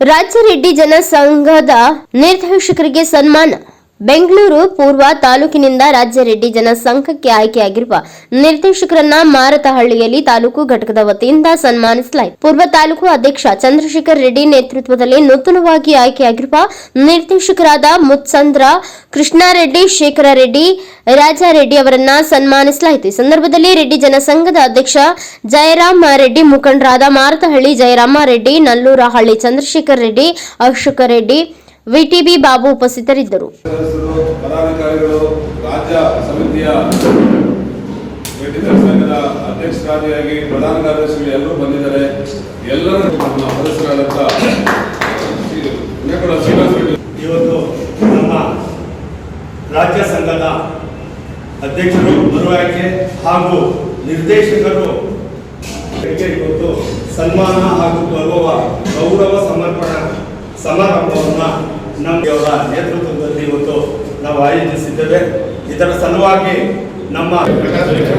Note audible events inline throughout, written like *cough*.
ರಾಜ್ಯ ರೆಡ್ಡಿ ಜನ ಸಂಘದ ನಿರ್ದೇಶಕರಿಗೆ ಸನ್ಮಾನ. ಬೆಂಗಳೂರು ಪೂರ್ವ ತಾಲೂಕಿನಿಂದ ರಾಜ್ಯ ರೆಡ್ಡಿ ಜನಸಂಘಕ್ಕೆ ಆಯ್ಕೆಯಾಗಿರುವ ನಿರ್ದೇಶಕರನ್ನ ಮಾರತಹಳ್ಳಿಯಲ್ಲಿ ತಾಲೂಕು ಘಟಕದ ವತಿಯಿಂದ ಸನ್ಮಾನಿಸಲಾಯಿತು. ಪೂರ್ವ ತಾಲೂಕು ಅಧ್ಯಕ್ಷ ಚಂದ್ರಶೇಖರ್ ರೆಡ್ಡಿ ನೇತೃತ್ವದಲ್ಲಿ ನೂತನವಾಗಿ ಆಯ್ಕೆಯಾಗಿರುವ ನಿರ್ದೇಶಕರಾದ ಮುತ್ಸಂದ್ರ, ಕೃಷ್ಣಾರೆಡ್ಡಿ ಶೇಖರ ರೆಡ್ಡಿ ರಾಜಾ ರೆಡ್ಡಿ ಅವರನ್ನ ಸನ್ಮಾನಿಸಲಾಯಿತು. ಈ ಸಂದರ್ಭದಲ್ಲಿ ರೆಡ್ಡಿ ಜನಸಂಘದ ಅಧ್ಯಕ್ಷ ಜಯರಾಮ ರೆಡ್ಡಿ, ಮುಖಂಡರಾದ ಮಾರತಹಳ್ಳಿ, ಜಯರಾಮ ರೆಡ್ಡಿ, ನಲ್ಲೂರಹಳ್ಳಿ ಚಂದ್ರಶೇಖರ್ ರೆಡ್ಡಿ, ಅಶೋಕ ರೆಡ್ಡಿ ವಿಟಿಬಿ ಬಾಬು ಉಪಸ್ಥಿತರಿದ್ದರು. ಸದಸ್ಯರು ಪದಾಧಿಕಾರಿಗಳು ರಾಜ್ಯ ಸಮಿತಿಯ ಸಂಘದ ಅಧ್ಯಕ್ಷರಾದಿಯಾಗಿ ಪ್ರಧಾನ ಕಾರ್ಯದರ್ಶಿಗಳು ಎಲ್ಲರೂ ಬಂದಿದ್ದಾರೆ. ಎಲ್ಲರೂ ನಮ್ಮ ಸದಸ್ಯರಾದಂಥ ಇವತ್ತು ನಮ್ಮ ರಾಜ್ಯ ಸಂಘದ ಅಧ್ಯಕ್ಷರು ಮರುಆಯ್ಕೆ ಹಾಗೂ ನಿರ್ದೇಶಕರು ಇವತ್ತು ಸನ್ಮಾನ ಹಾಗೂ ಗೌರವ ಗೌರವ ಸಮರ್ಪಣಾ ಸಮಾರಂಭವನ್ನು ನಮ್ಮವರ ನೇತೃತ್ವದಲ್ಲಿ ಇವತ್ತು ನಾವು ಆಯೋಜಿಸಿದ್ದೇವೆ. ಇದರ ಸಲುವಾಗಿ ನಮ್ಮ ಆಗಲೇಬೇಕು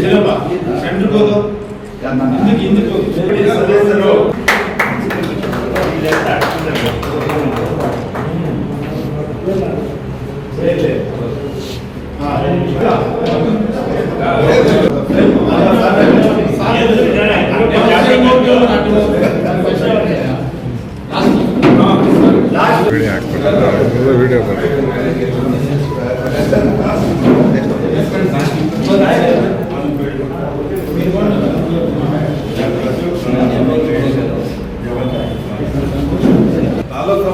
చంద్రబాబు ఎందుకు ఎందుకు వీడియో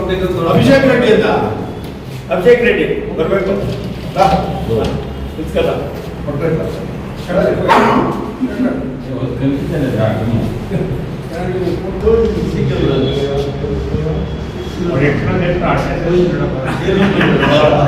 ಕಮಿಟಿ ಅಭಿಷೇಕ್ ರೆಡ್ಡಿ ಅಂತ. ಅಭಿಷೇಕ್ ರೆಡ್ಡಿ. ಬರಬೇಕು? ನಮಸ್ಕಾರ *laughs*